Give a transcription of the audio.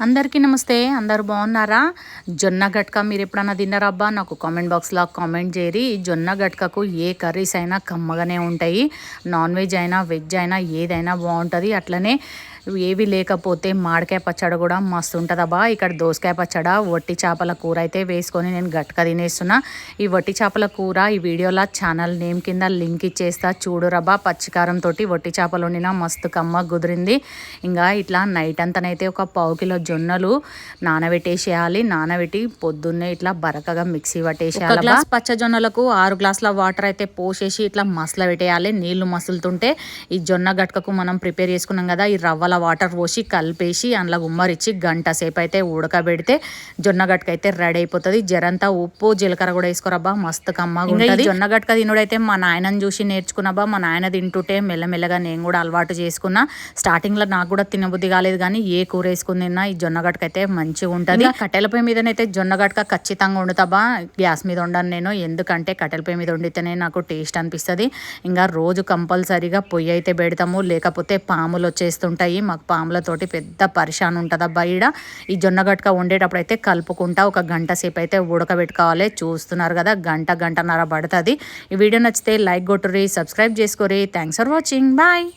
అందరికీ నమస్తే అందరు బాగున్నారా? జొన్న గట్క మీరు ఎప్పుడన్నా తిన్నారా అబ్బా? నాకు కామెంట్ బాక్స్లో కామెంట్ చేయరి జొన్న గట్కకు ఏ కర్రీస్ అయినా కమ్మగానే ఉంటాయి. నాన్ వెజ్ అయినా వెజ్ అయినా ఏదైనా బాగుంటుంది. అట్లనే ఏవి లేకపోతే మామిడికాయ పచ్చడి కూడా మస్తు ఉంటుంది అబ్బా. ఇక్కడ దోసకాయ పచ్చడ వట్టి చేపల కూర అయితే వేసుకొని నేను గట్క తినేస్తున్నా. ఈ వట్టి చేపల కూర ఈ వీడియోలో ఛానల్ నేమ్ కింద లింక్ ఇచ్చేస్తా. చూడురబ్బా పచ్చికారంతో వట్టి చేపలు వండిన మస్తు కమ్మ కుదిరింది ఇంకా ఇట్లా నైట్ అంతనైతే ఒక పావు కిలో జొన్నలు నానబెట్టేసేయాలి. నానబెట్టి పొద్దున్నే ఇట్లా బరకగా మిక్సీ పట్టేసేయాలి గ్లాస్ పచ్చజొన్నలకు ఆరు గ్లాసుల వాటర్ అయితే పోసేసి ఇట్లా మసల పెట్టేయాలి నీళ్ళు మసులుతుంటే ఈ జొన్న గట్కకు మనం ప్రిపేర్ చేసుకున్నాం కదా ఈ రవ్వల వాటర్ పోసి కలిపేసి అందులో గుమ్మరిచ్చి గంట సేపు అయితే ఉడకబెడితే జొన్న గట్క అయితే రెడీ అయిపోతుంది. జరంతా ఉప్పు జీలకర్ర కూడా వేసుకోరబ్బా మస్తు కమ్మగా ఉంటుంది. జొన్న గట్క తినుడైతే మా నాయనని చూసి నేర్చుకున్నాబా మా నాయన తింటుంటే మెల్లమెల్లగా నేను కూడా అలవాటు చేసుకున్నా. స్టార్టింగ్లో నాకు కూడా తినబుద్ధి కాలేదు కానీ ఏ కూర వేసుకుని తిన్నా ఈ జొన్న గట్క అయితే మంచిగా ఉంటుంది. కట్టెల పొయ్యి మీదనైతే జొన్న గట్క ఖచ్చితంగా వండుతాబా గ్యాస్ మీద ఉండను నేను ఎందుకంటే కట్టెల పొయ్యి మీద వండితేనే నాకు టేస్ట్ అనిపిస్తుంది. ఇంకా రోజు కంపల్సరీగా పొయ్యి అయితే పెడతాము లేకపోతే పాములు వచ్చేస్తుంటాయి. మాకు పాములతోటి పెద్ద పరిశాన్ ఉంటుంది బయట ఈ జొన్న గట్క వండేటప్పుడు అయితే కలుపుకుంటా ఒక గంట సేపు అయితే ఉడకబెట్టుకోవాలి. చూస్తున్నారు కదా గంట గంటన్నర పడుతుంది. ఈ వీడియో నచ్చితే లైక్ కొట్టుర్రి సబ్స్క్రైబ్ చేసుకోరి థ్యాంక్స్ ఫర్ వాచింగ్ బాయ్